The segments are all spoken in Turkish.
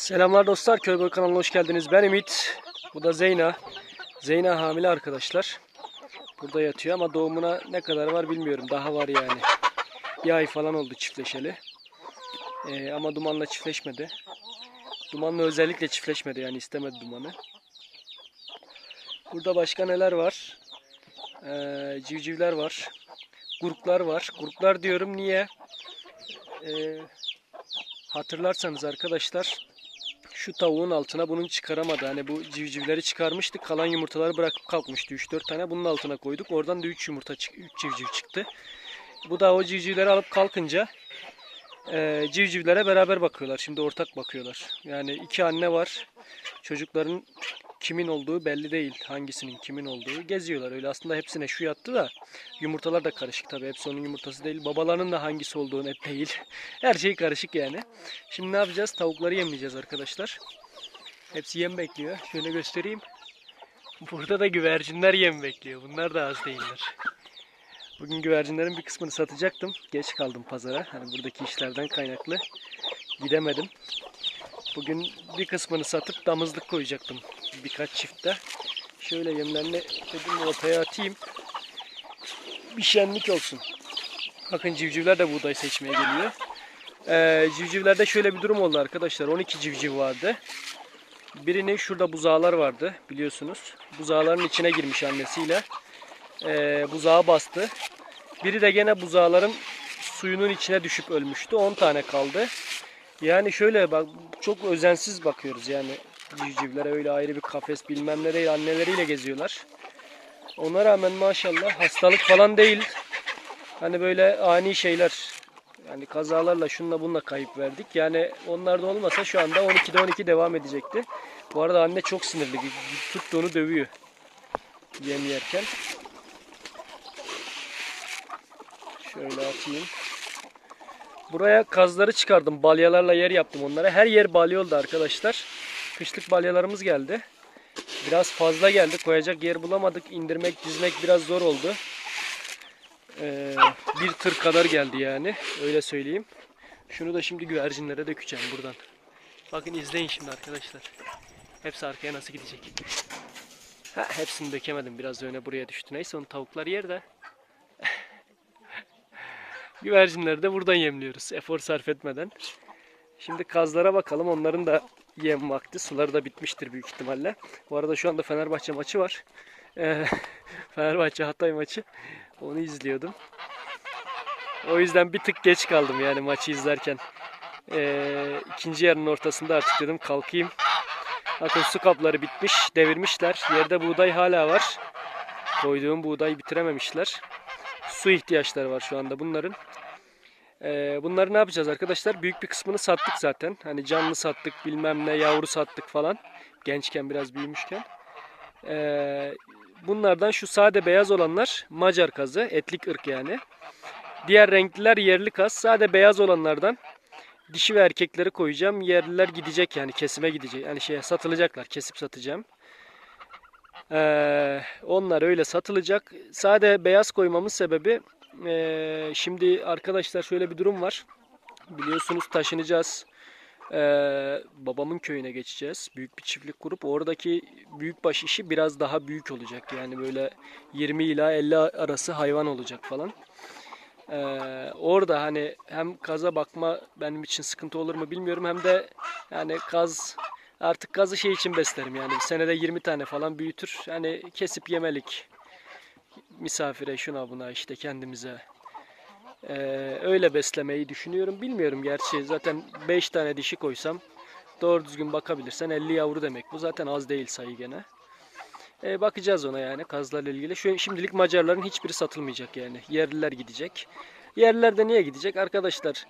Selamlar dostlar, Köyboy kanalına hoş geldiniz. Ben Ümit, bu da Zeyna. Zeyna hamile arkadaşlar. Burada yatıyor ama doğumuna ne kadar var bilmiyorum. Daha var yani. Bir ay falan oldu çiftleşeli. Ee, ama dumanla çiftleşmedi. Dumanla özellikle çiftleşmedi yani istemedi dumanı. Burada başka neler var? Ee, civcivler var. Gurklar var. Gurklar diyorum niye? Ee, hatırlarsanız arkadaşlar şu tavuğun altına bunun çıkaramadı. Hani bu civcivleri çıkarmıştık. Kalan yumurtaları bırakıp kalkmıştı. 3-4 tane bunun altına koyduk. Oradan da 3 yumurta, 3 civciv çıktı. Bu da o civcivleri alıp kalkınca e, civcivlere beraber bakıyorlar. Şimdi ortak bakıyorlar. Yani iki anne var. Çocukların kimin olduğu belli değil. Hangisinin kimin olduğu. Geziyorlar öyle. Aslında hepsine şu yattı da yumurtalar da karışık tabii. Hepsi onun yumurtası değil. Babalarının da hangisi olduğu net değil. Her şey karışık yani. Şimdi ne yapacağız? Tavukları yemleyeceğiz arkadaşlar. Hepsi yem bekliyor. Şöyle göstereyim. Burada da güvercinler yem bekliyor. Bunlar da az değiller. Bugün güvercinlerin bir kısmını satacaktım. Geç kaldım pazara. Hani buradaki işlerden kaynaklı. Gidemedim. Bugün bir kısmını satıp damızlık koyacaktım. Birkaç çiftte. Şöyle yemlerini dedim ortaya atayım. Bir şenlik olsun. Bakın civcivler de buğday seçmeye geliyor. Ee, civcivlerde şöyle bir durum oldu arkadaşlar. 12 civciv vardı. Birini şurada buzağlar vardı biliyorsunuz. Buzağların içine girmiş annesiyle. Ee, buzağa bastı. Biri de gene buzağların suyunun içine düşüp ölmüştü. 10 tane kaldı. Yani şöyle bak çok özensiz bakıyoruz yani civcivlere öyle ayrı bir kafes bilmem ne değil anneleriyle geziyorlar. Ona rağmen maşallah hastalık falan değil. Hani böyle ani şeyler yani kazalarla şunla bununla kayıp verdik. Yani onlar da olmasa şu anda 12'de 12 devam edecekti. Bu arada anne çok sinirli. Tuttuğunu dövüyor. Yem yerken. Şöyle atayım. Buraya kazları çıkardım. Balyalarla yer yaptım onlara. Her yer balya oldu arkadaşlar. Kışlık balyalarımız geldi. Biraz fazla geldi. Koyacak yer bulamadık. İndirmek, dizmek biraz zor oldu. Ee, bir tır kadar geldi yani. Öyle söyleyeyim. Şunu da şimdi güvercinlere dökeceğim buradan. Bakın izleyin şimdi arkadaşlar. Hepsi arkaya nasıl gidecek. Ha, hepsini dökemedim. Biraz öne buraya düştü. Neyse onu tavuklar yer de. Güvercinleri de buradan yemliyoruz. Efor sarf etmeden. Şimdi kazlara bakalım. Onların da yem vakti. Suları da bitmiştir büyük ihtimalle. Bu arada şu anda Fenerbahçe maçı var. Ee, Fenerbahçe Hatay maçı. Onu izliyordum. O yüzden bir tık geç kaldım yani maçı izlerken. Ee, ikinci yarının ortasında artık dedim kalkayım. Bakın su kapları bitmiş, devirmişler. Yerde buğday hala var. Koyduğum buğdayı bitirememişler. Su ihtiyaçları var şu anda bunların. Ee, bunları ne yapacağız arkadaşlar? Büyük bir kısmını sattık zaten. Hani canlı sattık, bilmem ne, yavru sattık falan. Gençken biraz büyümüşken. Ee, bunlardan şu sade beyaz olanlar Macar kazı, etlik ırk yani. Diğer renkliler yerli kaz. Sade beyaz olanlardan dişi ve erkekleri koyacağım. Yerliler gidecek yani kesime gidecek. Yani şeye satılacaklar. Kesip satacağım. Ee, onlar öyle satılacak. Sade beyaz koymamın sebebi ee, şimdi arkadaşlar şöyle bir durum var. Biliyorsunuz taşınacağız. Ee, babamın köyüne geçeceğiz. Büyük bir çiftlik kurup oradaki büyükbaş işi biraz daha büyük olacak. Yani böyle 20 ila 50 arası hayvan olacak falan. Ee, orada hani hem kaza bakma benim için sıkıntı olur mu bilmiyorum hem de yani kaz artık kazı şey için beslerim yani senede 20 tane falan büyütür. Hani kesip yemelik misafire şuna buna işte kendimize Ee, öyle beslemeyi düşünüyorum. Bilmiyorum gerçi zaten 5 tane dişi koysam doğru düzgün bakabilirsen 50 yavru demek. Bu zaten az değil sayı gene. Ee, bakacağız ona yani kazlarla ilgili. Şu şimdilik Macarların hiçbiri satılmayacak yani. Yerliler gidecek. Yerliler de niye gidecek? Arkadaşlar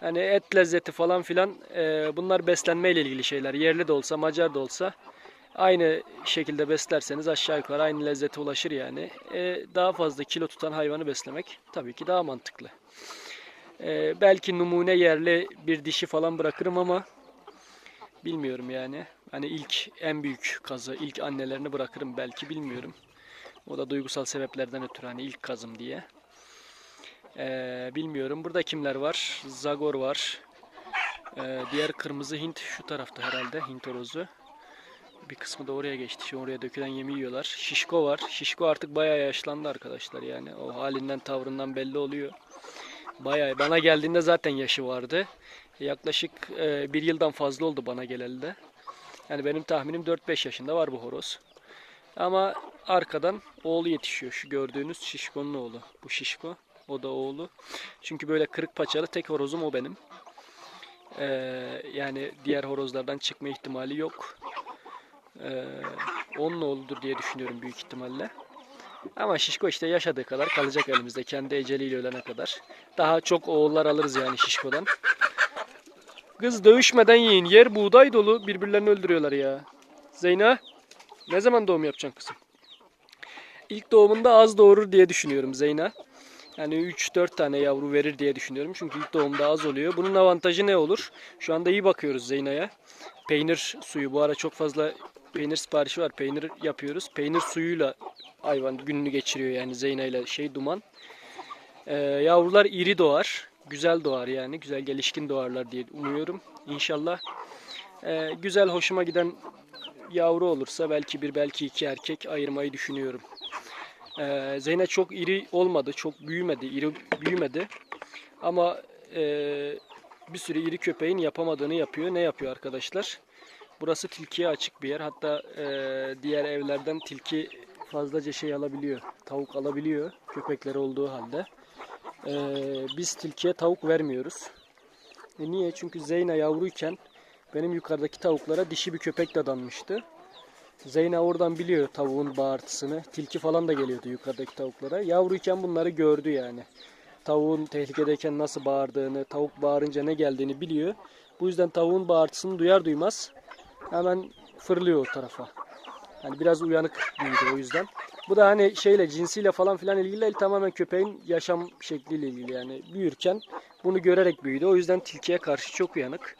hani et lezzeti falan filan e, bunlar beslenmeyle ilgili şeyler. Yerli de olsa Macar da olsa aynı şekilde beslerseniz aşağı yukarı aynı lezzete ulaşır yani. E, daha fazla kilo tutan hayvanı beslemek tabii ki daha mantıklı. E, belki numune yerli bir dişi falan bırakırım ama bilmiyorum yani. Hani ilk en büyük kazı, ilk annelerini bırakırım belki bilmiyorum. O da duygusal sebeplerden ötürü hani ilk kazım diye. E, bilmiyorum. Burada kimler var? Zagor var. Ee, diğer kırmızı Hint şu tarafta herhalde Hint horozu. Bir kısmı da oraya geçti. Şimdi oraya dökülen yemi yiyorlar. Şişko var. Şişko artık bayağı yaşlandı arkadaşlar yani. O halinden tavrından belli oluyor. Bayağı bana geldiğinde zaten yaşı vardı. Yaklaşık e, bir yıldan fazla oldu bana geleli de. Yani benim tahminim 4-5 yaşında var bu horoz. Ama arkadan oğlu yetişiyor. Şu gördüğünüz Şişko'nun oğlu. Bu Şişko. O da oğlu. Çünkü böyle kırık paçalı tek horozum o benim. Ee, yani diğer horozlardan çıkma ihtimali yok. Ee, onun oğludur diye düşünüyorum büyük ihtimalle. Ama Şişko işte yaşadığı kadar kalacak elimizde. Kendi eceliyle ölene kadar. Daha çok oğullar alırız yani Şişko'dan. Kız dövüşmeden yiyin. Yer buğday dolu. Birbirlerini öldürüyorlar ya. Zeyna ne zaman doğum yapacaksın kızım? İlk doğumunda az doğurur diye düşünüyorum Zeyna. Yani 3-4 tane yavru verir diye düşünüyorum. Çünkü ilk doğumda az oluyor. Bunun avantajı ne olur? Şu anda iyi bakıyoruz Zeyna'ya. Peynir suyu. Bu ara çok fazla peynir siparişi var. Peynir yapıyoruz. Peynir suyuyla hayvan gününü geçiriyor yani Zeyna ile şey duman. Ee, yavrular iri doğar. Güzel doğar yani. Güzel gelişkin doğarlar diye umuyorum. İnşallah. Ee, güzel hoşuma giden yavru olursa belki bir belki iki erkek ayırmayı düşünüyorum. Ee, Zeynep çok iri olmadı, çok büyümedi, iri büyümedi. Ama e, bir sürü iri köpeğin yapamadığını yapıyor. Ne yapıyor arkadaşlar? Burası tilkiye açık bir yer. Hatta e, diğer evlerden tilki fazlaca şey alabiliyor. Tavuk alabiliyor köpekleri olduğu halde. E, biz tilkiye tavuk vermiyoruz. E niye? Çünkü Zeyna yavruyken benim yukarıdaki tavuklara dişi bir köpek dadanmıştı. Zeyna oradan biliyor tavuğun bağırtısını. Tilki falan da geliyordu yukarıdaki tavuklara. Yavruyken bunları gördü yani. Tavuğun tehlikedeyken nasıl bağırdığını, tavuk bağırınca ne geldiğini biliyor. Bu yüzden tavuğun bağırtısını duyar duymaz hemen fırlıyor o tarafa. Yani biraz uyanık büyüdü o yüzden. Bu da hani şeyle cinsiyle falan filan ilgili değil tamamen köpeğin yaşam şekliyle ilgili yani büyürken bunu görerek büyüdü. O yüzden tilkiye karşı çok uyanık.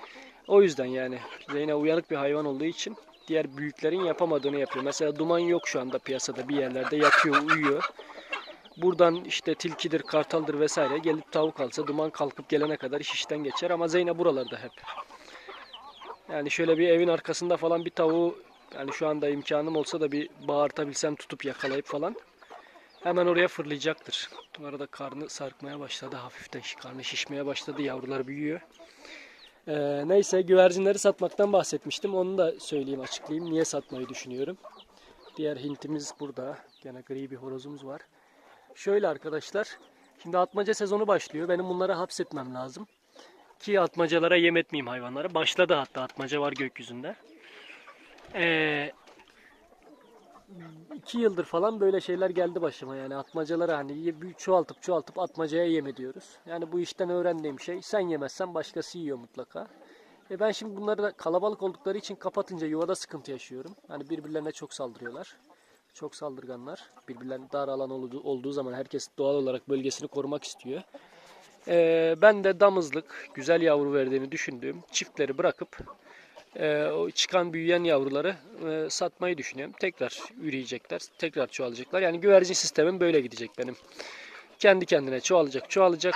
O yüzden yani Zeyna uyanık bir hayvan olduğu için diğer büyüklerin yapamadığını yapıyor. Mesela duman yok şu anda piyasada bir yerlerde yatıyor, uyuyor. Buradan işte tilkidir, kartaldır vesaire gelip tavuk alsa duman kalkıp gelene kadar iş işten geçer ama Zeyna buralarda hep. Yani şöyle bir evin arkasında falan bir tavuğu yani şu anda imkanım olsa da bir bağırtabilsem tutup yakalayıp falan hemen oraya fırlayacaktır. Bu arada karnı sarkmaya başladı hafiften karnı şişmeye başladı yavrular büyüyor. Ee, neyse güvercinleri satmaktan bahsetmiştim. Onu da söyleyeyim açıklayayım. Niye satmayı düşünüyorum. Diğer hintimiz burada. Gene gri bir horozumuz var. Şöyle arkadaşlar. Şimdi atmaca sezonu başlıyor. Benim bunları hapsetmem lazım. Ki atmacalara yem etmeyeyim hayvanlara. Başladı hatta atmaca var gökyüzünde. Ee, iki yıldır falan böyle şeyler geldi başıma yani atmacalara hani çoğaltıp çoğaltıp atmacaya yem ediyoruz. Yani bu işten öğrendiğim şey sen yemezsen başkası yiyor mutlaka. E ben şimdi bunları da kalabalık oldukları için kapatınca yuvada sıkıntı yaşıyorum. Hani birbirlerine çok saldırıyorlar. Çok saldırganlar. Birbirlerine dar alan olduğu, zaman herkes doğal olarak bölgesini korumak istiyor. Ee, ben de damızlık, güzel yavru verdiğini düşündüğüm çiftleri bırakıp e, o çıkan büyüyen yavruları e, satmayı düşünüyorum. Tekrar üreyecekler, tekrar çoğalacaklar. Yani güvercin sistemim böyle gidecek benim. Kendi kendine çoğalacak, çoğalacak.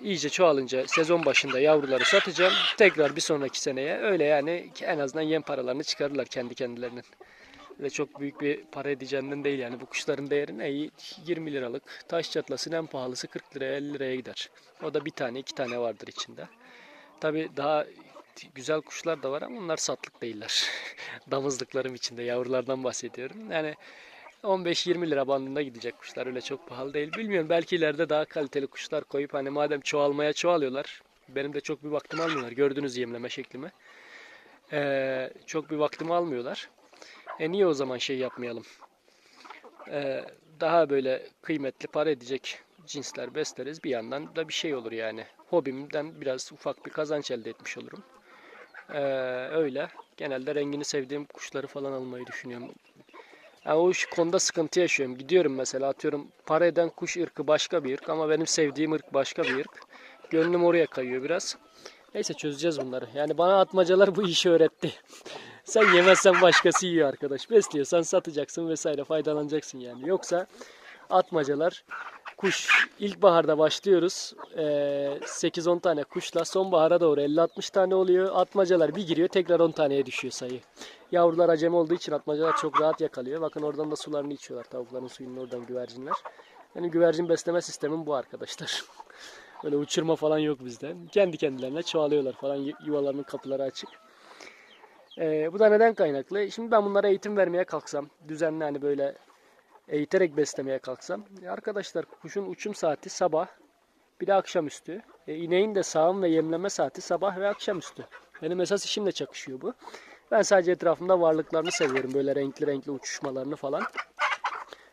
İyice çoğalınca sezon başında yavruları satacağım. Tekrar bir sonraki seneye öyle yani en azından yem paralarını çıkarırlar kendi kendilerinin. Ve çok büyük bir para edeceğinden değil yani bu kuşların değeri ne? 20 liralık taş çatlasın en pahalısı 40 liraya 50 liraya gider. O da bir tane iki tane vardır içinde. Tabi daha güzel kuşlar da var ama onlar satlık değiller. Damızlıklarım içinde yavrulardan bahsediyorum. Yani 15-20 lira bandında gidecek kuşlar öyle çok pahalı değil. Bilmiyorum belki ileride daha kaliteli kuşlar koyup hani madem çoğalmaya çoğalıyorlar. Benim de çok bir vaktimi almıyorlar. Gördüğünüz yemleme şeklimi. Ee, çok bir vaktimi almıyorlar. E niye o zaman şey yapmayalım? Ee, daha böyle kıymetli para edecek cinsler besleriz. Bir yandan da bir şey olur yani. Hobimden biraz ufak bir kazanç elde etmiş olurum. Ee, öyle. Genelde rengini sevdiğim kuşları falan almayı düşünüyorum. Yani o iş konuda sıkıntı yaşıyorum. Gidiyorum mesela atıyorum para eden kuş ırkı başka bir ırk ama benim sevdiğim ırk başka bir ırk. Gönlüm oraya kayıyor biraz. Neyse çözeceğiz bunları. Yani bana atmacalar bu işi öğretti. Sen yemezsen başkası yiyor arkadaş. Besliyorsan satacaksın vesaire faydalanacaksın yani. Yoksa atmacalar kuş. İlkbaharda başlıyoruz. Ee, 8-10 tane kuşla. Sonbahara doğru 50-60 tane oluyor. Atmacalar bir giriyor tekrar 10 taneye düşüyor sayı. Yavrular acemi olduğu için atmacalar çok rahat yakalıyor. Bakın oradan da sularını içiyorlar. Tavukların suyunu oradan güvercinler. Benim güvercin besleme sistemim bu arkadaşlar. Öyle uçurma falan yok bizde. Kendi kendilerine çoğalıyorlar falan. yu- Yuvalarının kapıları açık. Ee, bu da neden kaynaklı? Şimdi ben bunlara eğitim vermeye kalksam, düzenli hani böyle eğiterek beslemeye kalksam, e arkadaşlar kuşun uçum saati sabah, bir de akşamüstü. E, ineğin de sağım ve yemleme saati sabah ve akşamüstü. Benim esas işimle çakışıyor bu. Ben sadece etrafımda varlıklarını seviyorum. Böyle renkli renkli uçuşmalarını falan.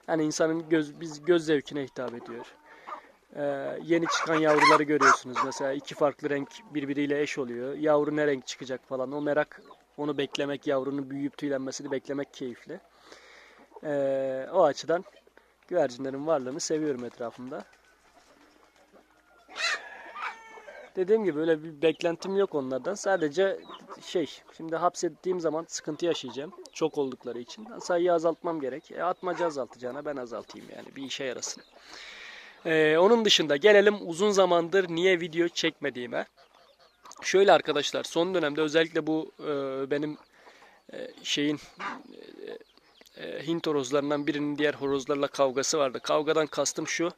Yani insanın göz, biz göz zevkine hitap ediyor. Ee, yeni çıkan yavruları görüyorsunuz. Mesela iki farklı renk birbiriyle eş oluyor. Yavru ne renk çıkacak falan. O merak, onu beklemek, yavrunun büyüyüp tüylenmesini beklemek keyifli. Ee, o açıdan güvercinlerin varlığını seviyorum etrafımda. Dediğim gibi öyle bir beklentim yok onlardan. Sadece şey, şimdi hapsettiğim zaman sıkıntı yaşayacağım. Çok oldukları için. Sayıyı azaltmam gerek. E, atmaca azaltacağına ben azaltayım yani. Bir işe yarasın. Ee, onun dışında gelelim uzun zamandır niye video çekmediğime. Şöyle arkadaşlar son dönemde özellikle bu e, benim e, şeyin e, e, Hint horozlarından birinin diğer horozlarla kavgası vardı. Kavgadan kastım şu.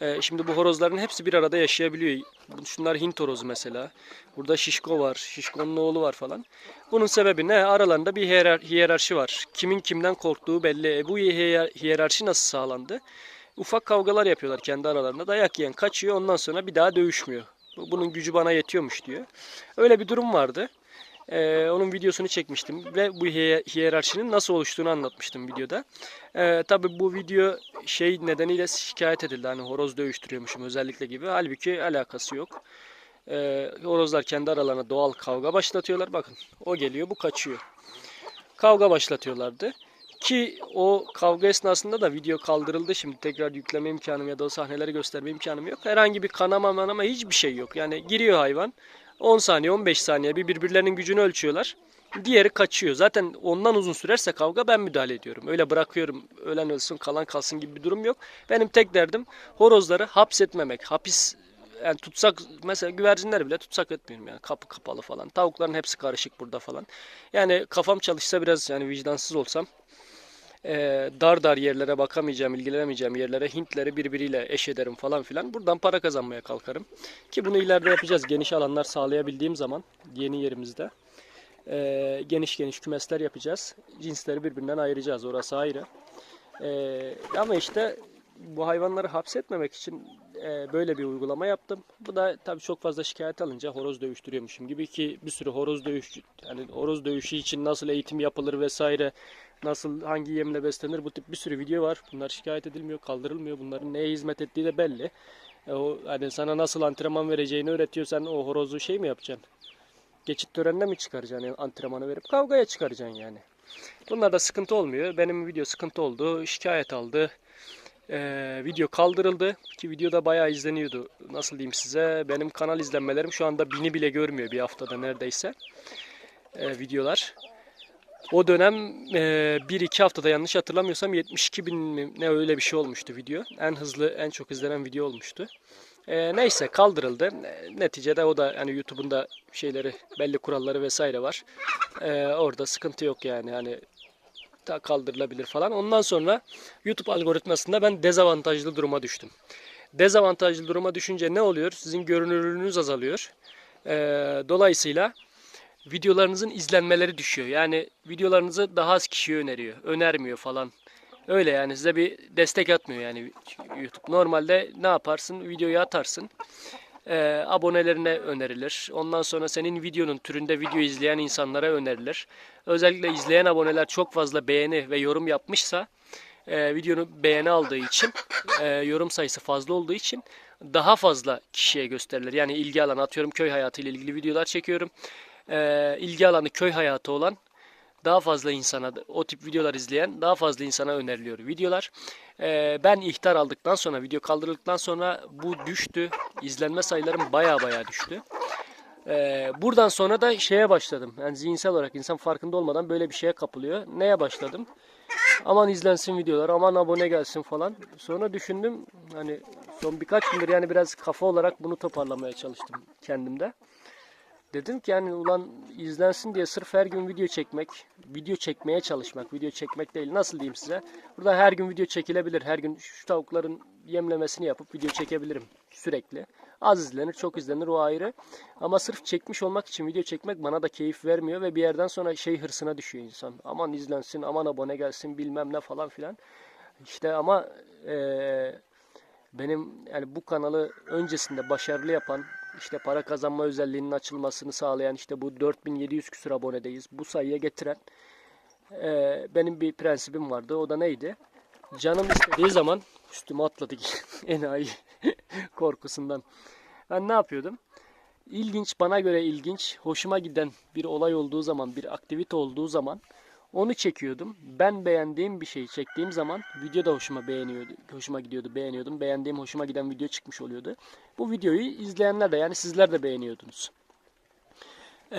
e, şimdi bu horozların hepsi bir arada yaşayabiliyor. Şunlar Hint horozu mesela. Burada şişko var. Şişkonun oğlu var falan. Bunun sebebi ne? Aralarında bir hiyerar- hiyerarşi var. Kimin kimden korktuğu belli. E, bu hiyer- hiyerarşi nasıl sağlandı? Ufak kavgalar yapıyorlar kendi aralarında. Dayak yiyen kaçıyor ondan sonra bir daha dövüşmüyor. Bu- Bunun gücü bana yetiyormuş diyor. Öyle bir durum vardı. Ee, onun videosunu çekmiştim ve bu hiye- hiyerarşinin nasıl oluştuğunu anlatmıştım videoda. Ee, Tabi bu video şey nedeniyle şikayet edildi. Hani horoz dövüştürüyormuşum özellikle gibi. Halbuki alakası yok. Ee, horozlar kendi aralarına doğal kavga başlatıyorlar. Bakın o geliyor bu kaçıyor. Kavga başlatıyorlardı. Ki o kavga esnasında da video kaldırıldı. Şimdi tekrar yükleme imkanım ya da o sahneleri gösterme imkanım yok. Herhangi bir kanama manama hiçbir şey yok. Yani giriyor hayvan. 10 saniye 15 saniye bir birbirlerinin gücünü ölçüyorlar. Diğeri kaçıyor. Zaten ondan uzun sürerse kavga ben müdahale ediyorum. Öyle bırakıyorum ölen ölsün kalan kalsın gibi bir durum yok. Benim tek derdim horozları hapsetmemek. Hapis yani tutsak mesela güvercinleri bile tutsak etmiyorum yani kapı kapalı falan. Tavukların hepsi karışık burada falan. Yani kafam çalışsa biraz yani vicdansız olsam e, dar dar yerlere bakamayacağım, ilgilenemeyeceğim yerlere Hintleri birbiriyle eş ederim falan filan. Buradan para kazanmaya kalkarım. Ki bunu ileride yapacağız. Geniş alanlar sağlayabildiğim zaman yeni yerimizde. e, geniş geniş kümesler yapacağız. Cinsleri birbirinden ayıracağız. Orası ayrı. E, ama işte bu hayvanları hapsetmemek için e, böyle bir uygulama yaptım. Bu da tabii çok fazla şikayet alınca horoz dövüştürüyormuşum gibi ki bir sürü horoz dövüş yani horoz dövüşü için nasıl eğitim yapılır vesaire nasıl hangi yemle beslenir bu tip bir sürü video var. Bunlar şikayet edilmiyor, kaldırılmıyor. Bunların neye hizmet ettiği de belli. E, o hani sana nasıl antrenman vereceğini öğretiyorsan o horozu şey mi yapacaksın? Geçit törenine mi çıkaracaksın yani antrenmanı verip kavgaya çıkaracaksın yani. Bunlarda sıkıntı olmuyor. Benim video sıkıntı oldu. Şikayet aldı. Ee, video kaldırıldı ki videoda bayağı izleniyordu. Nasıl diyeyim size? Benim kanal izlenmelerim şu anda bini bile görmüyor bir haftada neredeyse ee, videolar. O dönem e, 1-2 haftada yanlış hatırlamıyorsam 72 bin mi ne öyle bir şey olmuştu video. En hızlı, en çok izlenen video olmuştu. E, neyse kaldırıldı. E, Neticede o da hani YouTube'un da şeyleri belli kuralları vesaire var. E, orada sıkıntı yok yani hani ta kaldırılabilir falan. Ondan sonra YouTube algoritmasında ben dezavantajlı duruma düştüm. Dezavantajlı duruma düşünce ne oluyor? Sizin görünürlüğünüz azalıyor. E, dolayısıyla videolarınızın izlenmeleri düşüyor. Yani videolarınızı daha az kişiye öneriyor. Önermiyor falan. Öyle yani size bir destek atmıyor yani YouTube. Normalde ne yaparsın? Videoyu atarsın. Ee, abonelerine önerilir. Ondan sonra senin videonun türünde video izleyen insanlara önerilir. Özellikle izleyen aboneler çok fazla beğeni ve yorum yapmışsa e, videonu beğeni aldığı için e, yorum sayısı fazla olduğu için daha fazla kişiye gösterilir. Yani ilgi alanı atıyorum köy hayatı ile ilgili videolar çekiyorum. E, ilgi alanı köy hayatı olan daha fazla insana o tip videolar izleyen daha fazla insana öneriliyor videolar. E, ben ihtar aldıktan sonra video kaldırıldıktan sonra bu düştü. İzlenme sayılarım baya baya düştü. Ee, buradan sonra da şeye başladım. Yani zihinsel olarak insan farkında olmadan böyle bir şeye kapılıyor. Neye başladım? Aman izlensin videolar, aman abone gelsin falan. Sonra düşündüm hani son birkaç gündür yani biraz kafa olarak bunu toparlamaya çalıştım kendimde. Dedim ki yani ulan izlensin diye sırf her gün video çekmek, video çekmeye çalışmak, video çekmek değil nasıl diyeyim size. Burada her gün video çekilebilir. Her gün şu tavukların yemlemesini yapıp video çekebilirim sürekli. Az izlenir, çok izlenir o ayrı. Ama sırf çekmiş olmak için video çekmek bana da keyif vermiyor ve bir yerden sonra şey hırsına düşüyor insan. Aman izlensin, aman abone gelsin bilmem ne falan filan. İşte ama eee benim yani bu kanalı öncesinde başarılı yapan işte para kazanma özelliğinin açılmasını sağlayan işte bu 4700 küsur abonedeyiz. Bu sayıya getiren eee, benim bir prensibim vardı. O da neydi? Canım istediği zaman üstüme atladı ki enayi korkusundan. Ben ne yapıyordum? İlginç, bana göre ilginç, hoşuma giden bir olay olduğu zaman, bir aktivite olduğu zaman onu çekiyordum. Ben beğendiğim bir şeyi çektiğim zaman video da hoşuma beğeniyordu. Hoşuma gidiyordu, beğeniyordum. Beğendiğim, hoşuma giden video çıkmış oluyordu. Bu videoyu izleyenler de yani sizler de beğeniyordunuz. Ee,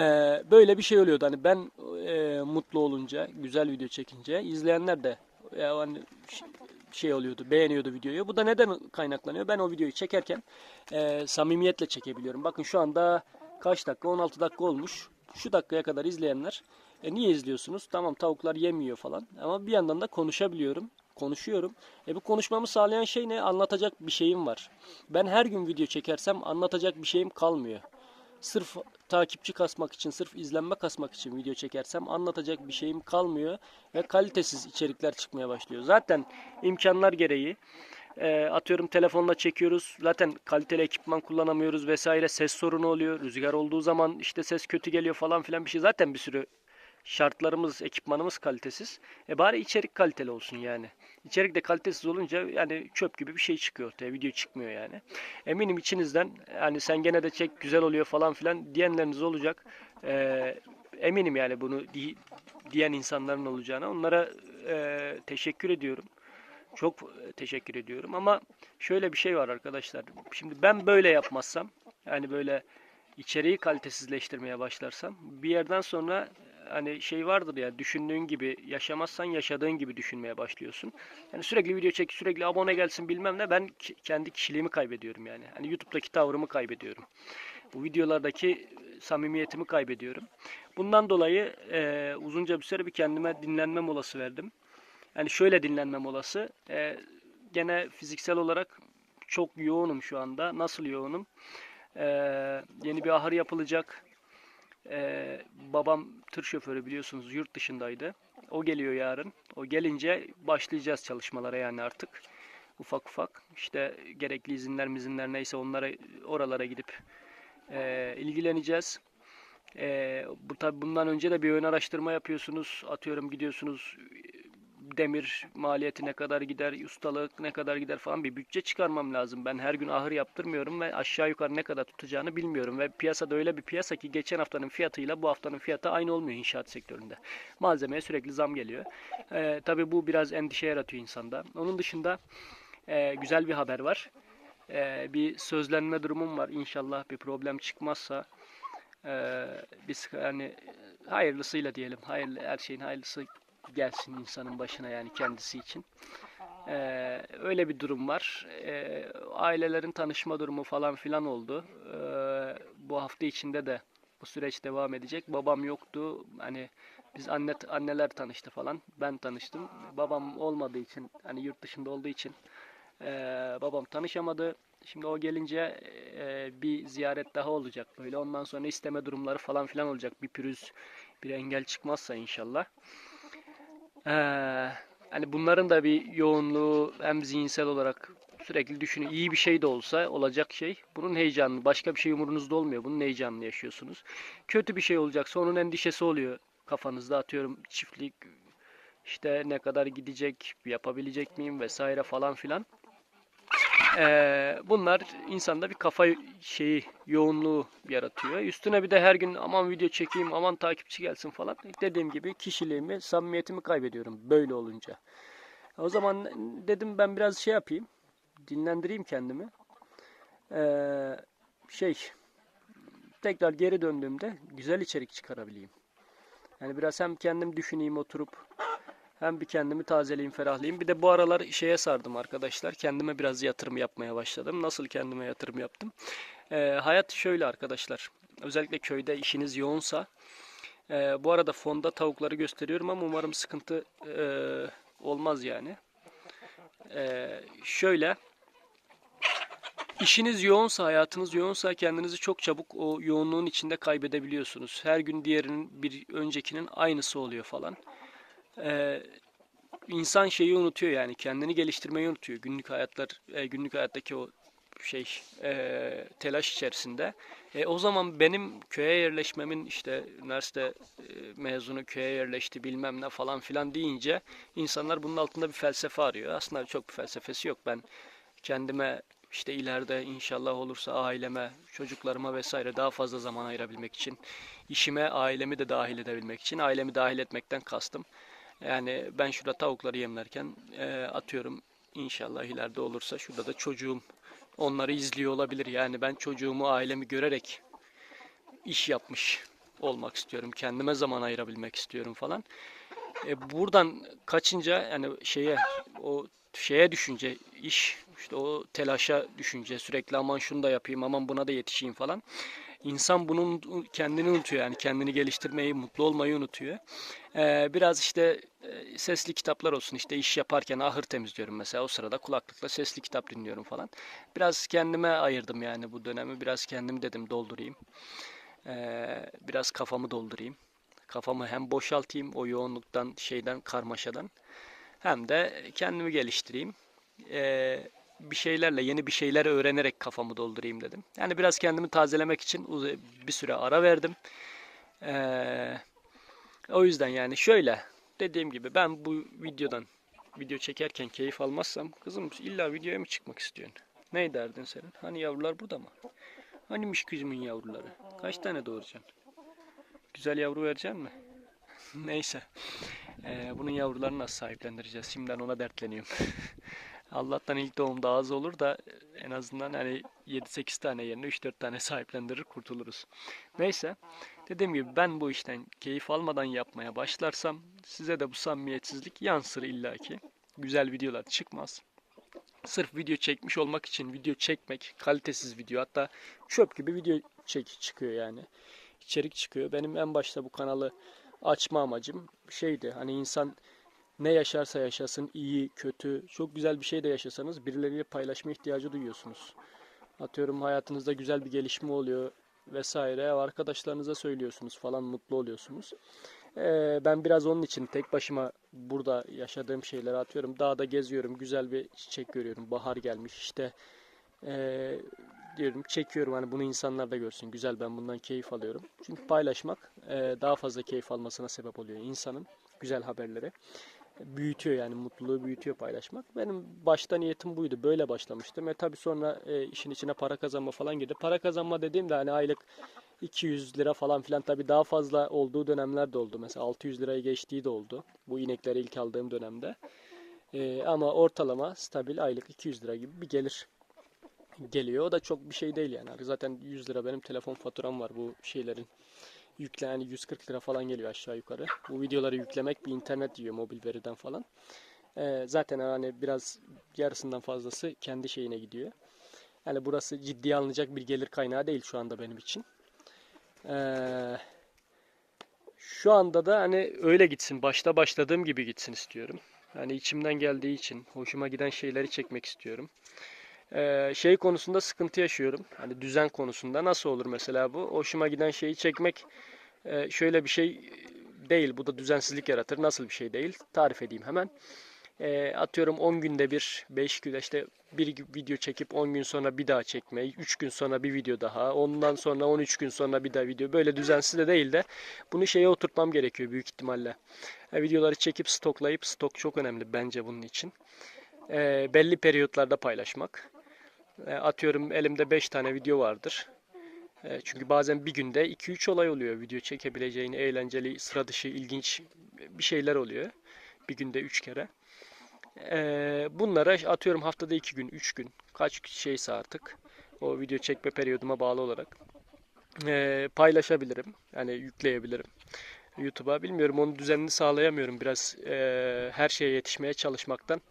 böyle bir şey oluyordu. Hani ben e, mutlu olunca, güzel video çekince izleyenler de yani şey oluyordu, beğeniyordu videoyu. Bu da neden kaynaklanıyor? Ben o videoyu çekerken e, samimiyetle çekebiliyorum. Bakın şu anda kaç dakika? 16 dakika olmuş. Şu dakikaya kadar izleyenler e, niye izliyorsunuz? Tamam tavuklar yemiyor falan. Ama bir yandan da konuşabiliyorum. Konuşuyorum. E bu konuşmamı sağlayan şey ne? Anlatacak bir şeyim var. Ben her gün video çekersem anlatacak bir şeyim kalmıyor. Sırf takipçi kasmak için, sırf izlenme kasmak için video çekersem anlatacak bir şeyim kalmıyor ve kalitesiz içerikler çıkmaya başlıyor. Zaten imkanlar gereği e, atıyorum telefonla çekiyoruz. Zaten kaliteli ekipman kullanamıyoruz vesaire. Ses sorunu oluyor. Rüzgar olduğu zaman işte ses kötü geliyor falan filan bir şey. Zaten bir sürü şartlarımız, ekipmanımız kalitesiz. E bari içerik kaliteli olsun yani. İçerik de kalitesiz olunca yani çöp gibi bir şey çıkıyor ortaya. Video çıkmıyor yani. Eminim içinizden yani sen gene de çek güzel oluyor falan filan diyenleriniz olacak. E, eminim yani bunu di- diyen insanların olacağına. Onlara e, teşekkür ediyorum. Çok e, teşekkür ediyorum ama şöyle bir şey var arkadaşlar. Şimdi ben böyle yapmazsam yani böyle içeriği kalitesizleştirmeye başlarsam bir yerden sonra hani şey vardır ya düşündüğün gibi yaşamazsan yaşadığın gibi düşünmeye başlıyorsun. Yani sürekli video çek, sürekli abone gelsin bilmem ne ben kendi kişiliğimi kaybediyorum yani. Hani YouTube'daki tavrımı kaybediyorum. Bu videolardaki samimiyetimi kaybediyorum. Bundan dolayı e, uzunca bir süre bir kendime dinlenme molası verdim. Yani şöyle dinlenme molası. E, gene fiziksel olarak çok yoğunum şu anda. Nasıl yoğunum? E, yeni bir ahır yapılacak. E, babam tır şoförü biliyorsunuz yurt dışındaydı. O geliyor yarın. O gelince başlayacağız çalışmalara yani artık. Ufak ufak. İşte gerekli izinler mizinler neyse onlara oralara gidip e, ilgileneceğiz. E, bu tabi bundan önce de bir ön araştırma yapıyorsunuz. Atıyorum gidiyorsunuz demir maliyeti ne kadar gider, ustalık ne kadar gider falan bir bütçe çıkarmam lazım. Ben her gün ahır yaptırmıyorum ve aşağı yukarı ne kadar tutacağını bilmiyorum. Ve piyasada öyle bir piyasa ki geçen haftanın fiyatıyla bu haftanın fiyatı aynı olmuyor inşaat sektöründe. Malzemeye sürekli zam geliyor. Ee, tabii bu biraz endişe yaratıyor insanda. Onun dışında e, güzel bir haber var. Ee, bir sözlenme durumum var. İnşallah bir problem çıkmazsa e, biz hani hayırlısıyla diyelim. Hayırlı her şeyin hayırlısı gelsin insanın başına yani kendisi için. Ee, öyle bir durum var. Ee, ailelerin tanışma durumu falan filan oldu. Ee, bu hafta içinde de bu süreç devam edecek. Babam yoktu. Hani biz anne anneler tanıştı falan. Ben tanıştım. Babam olmadığı için hani yurt dışında olduğu için ee, babam tanışamadı. Şimdi o gelince e, bir ziyaret daha olacak böyle. Ondan sonra isteme durumları falan filan olacak. Bir pürüz, bir engel çıkmazsa inşallah. Ee, hani bunların da bir yoğunluğu hem zihinsel olarak sürekli düşünün. iyi bir şey de olsa olacak şey. Bunun heyecanını başka bir şey umurunuzda olmuyor. Bunun heyecanını yaşıyorsunuz. Kötü bir şey olacaksa onun endişesi oluyor kafanızda. Atıyorum çiftlik işte ne kadar gidecek, yapabilecek miyim vesaire falan filan. Ee, bunlar insanda bir kafa şeyi yoğunluğu yaratıyor. Üstüne bir de her gün aman video çekeyim, aman takipçi gelsin falan. Dediğim gibi kişiliğimi, samimiyetimi kaybediyorum böyle olunca. O zaman dedim ben biraz şey yapayım, dinlendireyim kendimi. Ee, şey, tekrar geri döndüğümde güzel içerik çıkarabileyim. Yani biraz hem kendim düşüneyim oturup hem bir kendimi tazeleyeyim, ferahlayayım. Bir de bu aralar şeye sardım arkadaşlar. Kendime biraz yatırım yapmaya başladım. Nasıl kendime yatırım yaptım? Ee, hayat şöyle arkadaşlar. Özellikle köyde işiniz yoğunsa. e, bu arada fonda tavukları gösteriyorum ama umarım sıkıntı e, olmaz yani. E, şöyle. İşiniz yoğunsa, hayatınız yoğunsa kendinizi çok çabuk o yoğunluğun içinde kaybedebiliyorsunuz. Her gün diğerinin bir öncekinin aynısı oluyor falan. Ee, insan şeyi unutuyor yani kendini geliştirmeyi unutuyor. Günlük hayatlar, e, günlük hayattaki o şey e, telaş içerisinde. E, o zaman benim köye yerleşmemin işte üniversite e, mezunu köye yerleşti bilmem ne falan filan deyince insanlar bunun altında bir felsefe arıyor. Aslında çok bir felsefesi yok. Ben kendime işte ileride inşallah olursa aileme, çocuklarıma vesaire daha fazla zaman ayırabilmek için, işime ailemi de dahil edebilmek için, ailemi dahil etmekten kastım. Yani ben şurada tavukları yemlerken e, atıyorum inşallah ileride olursa şurada da çocuğum onları izliyor olabilir. Yani ben çocuğumu, ailemi görerek iş yapmış olmak istiyorum. Kendime zaman ayırabilmek istiyorum falan. E, buradan kaçınca yani şeye o şeye düşünce iş işte o telaşa düşünce sürekli aman şunu da yapayım aman buna da yetişeyim falan. İnsan bunun kendini unutuyor yani kendini geliştirmeyi, mutlu olmayı unutuyor. Ee, biraz işte e, sesli kitaplar olsun işte iş yaparken ahır temizliyorum mesela o sırada kulaklıkla sesli kitap dinliyorum falan. Biraz kendime ayırdım yani bu dönemi biraz kendim dedim doldurayım. Ee, biraz kafamı doldurayım. Kafamı hem boşaltayım o yoğunluktan şeyden karmaşadan hem de kendimi geliştireyim. Ee, bir şeylerle yeni bir şeyler öğrenerek kafamı doldurayım dedim. Yani biraz kendimi tazelemek için bir süre ara verdim. Ee, o yüzden yani şöyle dediğim gibi ben bu videodan video çekerken keyif almazsam kızım illa videoya mı çıkmak istiyorsun? Ne derdin senin? Hani yavrular burada mı? Hanimiş kızımın yavruları? Kaç tane doğuracaksın? Güzel yavru vereceksin mi? Neyse. Ee, bunun yavrularını nasıl sahiplendireceğiz? Şimdiden ona dertleniyorum. Allah'tan ilk doğumda az olur da en azından hani 7-8 tane yerine 3-4 tane sahiplendirir kurtuluruz. Neyse. Dediğim gibi ben bu işten keyif almadan yapmaya başlarsam size de bu samimiyetsizlik yansır illaki. Güzel videolar çıkmaz. Sırf video çekmiş olmak için video çekmek, kalitesiz video hatta çöp gibi video çek çıkıyor yani. İçerik çıkıyor. Benim en başta bu kanalı açma amacım şeydi. Hani insan ne yaşarsa yaşasın iyi, kötü, çok güzel bir şey de yaşasanız birileriyle paylaşma ihtiyacı duyuyorsunuz. Atıyorum hayatınızda güzel bir gelişme oluyor vesaire arkadaşlarınıza söylüyorsunuz falan mutlu oluyorsunuz. Ee, ben biraz onun için tek başıma burada yaşadığım şeyleri atıyorum. Dağda geziyorum, güzel bir çiçek görüyorum. Bahar gelmiş işte. Ee, diyorum çekiyorum hani bunu insanlar da görsün. Güzel ben bundan keyif alıyorum. Çünkü paylaşmak e, daha fazla keyif almasına sebep oluyor insanın güzel haberleri. Büyütüyor yani mutluluğu büyütüyor paylaşmak. Benim başta niyetim buydu. Böyle başlamıştım. E tabi sonra e, işin içine para kazanma falan girdi. Para kazanma dediğimde hani aylık 200 lira falan filan tabi daha fazla olduğu dönemler de oldu. Mesela 600 lirayı geçtiği de oldu. Bu inekleri ilk aldığım dönemde. E, ama ortalama stabil aylık 200 lira gibi bir gelir geliyor. O da çok bir şey değil yani. Zaten 100 lira benim telefon faturam var bu şeylerin. Yükle yani 140 lira falan geliyor aşağı yukarı. Bu videoları yüklemek bir internet yiyor mobil veriden falan. Ee, zaten hani biraz yarısından fazlası kendi şeyine gidiyor. Yani burası ciddiye alınacak bir gelir kaynağı değil şu anda benim için. Ee, şu anda da hani öyle gitsin. Başta başladığım gibi gitsin istiyorum. Hani içimden geldiği için hoşuma giden şeyleri çekmek istiyorum. Ee, şey konusunda sıkıntı yaşıyorum. Hani düzen konusunda nasıl olur mesela bu? Hoşuma giden şeyi çekmek e, şöyle bir şey değil. Bu da düzensizlik yaratır. Nasıl bir şey değil? Tarif edeyim hemen. E, atıyorum 10 günde bir, 5 günde işte bir video çekip 10 gün sonra bir daha çekme, 3 gün sonra bir video daha, ondan sonra 13 gün sonra bir daha video. Böyle düzensiz de değil de bunu şeye oturtmam gerekiyor büyük ihtimalle. E, videoları çekip stoklayıp, stok çok önemli bence bunun için. E, belli periyotlarda paylaşmak. E, atıyorum elimde 5 tane video vardır. E, çünkü bazen bir günde 2-3 olay oluyor. Video çekebileceğin eğlenceli, sıra dışı, ilginç bir şeyler oluyor. Bir günde 3 kere. E, bunlara atıyorum haftada 2 gün, 3 gün, kaç şeyse artık o video çekme periyoduma bağlı olarak paylaşabilirim. Yani yükleyebilirim YouTube'a. Bilmiyorum onu düzenli sağlayamıyorum. Biraz her şeye yetişmeye çalışmaktan,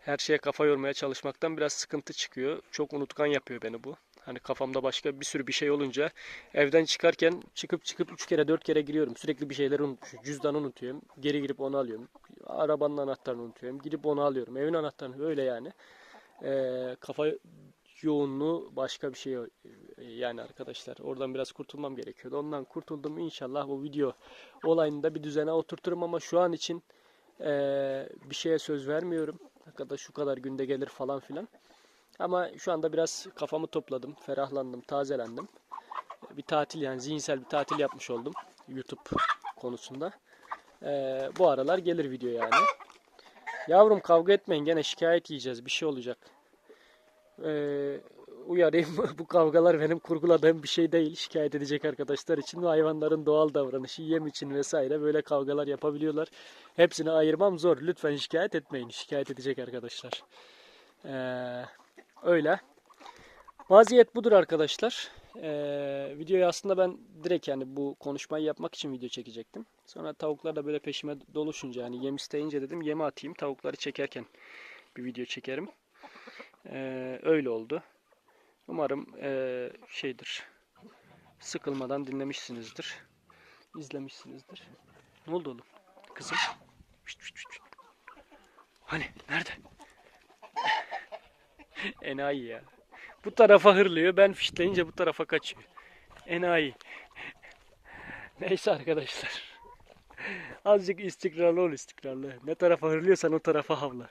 her şeye kafa yormaya çalışmaktan biraz sıkıntı çıkıyor. Çok unutkan yapıyor beni bu. Hani kafamda başka bir sürü bir şey olunca evden çıkarken çıkıp çıkıp 3 kere 4 kere giriyorum. Sürekli bir şeyleri unutmuşum. Cüzdanı unutuyorum. Geri girip onu alıyorum. Arabanın anahtarını unutuyorum. Gidip onu alıyorum. Evin anahtarını öyle yani. Ee, kafa yoğunluğu başka bir şey yani arkadaşlar. Oradan biraz kurtulmam gerekiyordu. Ondan kurtuldum. İnşallah bu video olayını da bir düzene oturturum ama şu an için ee, bir şeye söz vermiyorum. Hakikaten şu kadar günde gelir falan filan. Ama şu anda biraz kafamı topladım, ferahlandım, tazelendim. Bir tatil yani zihinsel bir tatil yapmış oldum YouTube konusunda. Ee, bu aralar gelir video yani. Yavrum kavga etmeyin gene şikayet yiyeceğiz bir şey olacak. Ee, uyarayım bu kavgalar benim kurguladığım bir şey değil. Şikayet edecek arkadaşlar için hayvanların doğal davranışı yem için vesaire böyle kavgalar yapabiliyorlar. Hepsini ayırmam zor. Lütfen şikayet etmeyin. Şikayet edecek arkadaşlar. Ee, öyle. Vaziyet budur arkadaşlar. Ee, videoyu aslında ben direkt yani bu konuşmayı yapmak için video çekecektim. Sonra tavuklar da böyle peşime doluşunca yani yem isteyince dedim yeme atayım. Tavukları çekerken bir video çekerim. Ee, öyle oldu. Umarım ee, şeydir. Sıkılmadan dinlemişsinizdir. izlemişsinizdir. Ne oldu oğlum? Kızım. Şşt, şşt, şşt. Hani nerede? Enayi ya. Bu tarafa hırlıyor. Ben fişleyince bu tarafa kaçıyor. Enayi. Neyse arkadaşlar. Azıcık istikrarlı ol istikrarlı. Ne tarafa hırlıyorsan o tarafa havla.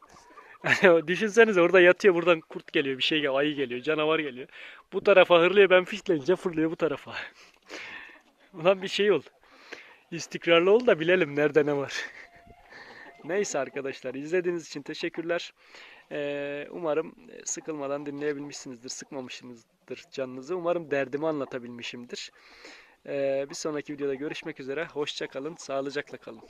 Düşünsenize orada yatıyor buradan kurt geliyor bir şey geliyor ayı geliyor canavar geliyor. Bu tarafa hırlıyor ben fişleyince fırlıyor bu tarafa. Ulan bir şey ol. İstikrarlı ol da bilelim nerede ne var. Neyse arkadaşlar izlediğiniz için teşekkürler. Ee, umarım sıkılmadan dinleyebilmişsinizdir, sıkmamışsınızdır canınızı. Umarım derdimi anlatabilmişimdir. Ee, bir sonraki videoda görüşmek üzere. Hoşça kalın, sağlıcakla kalın.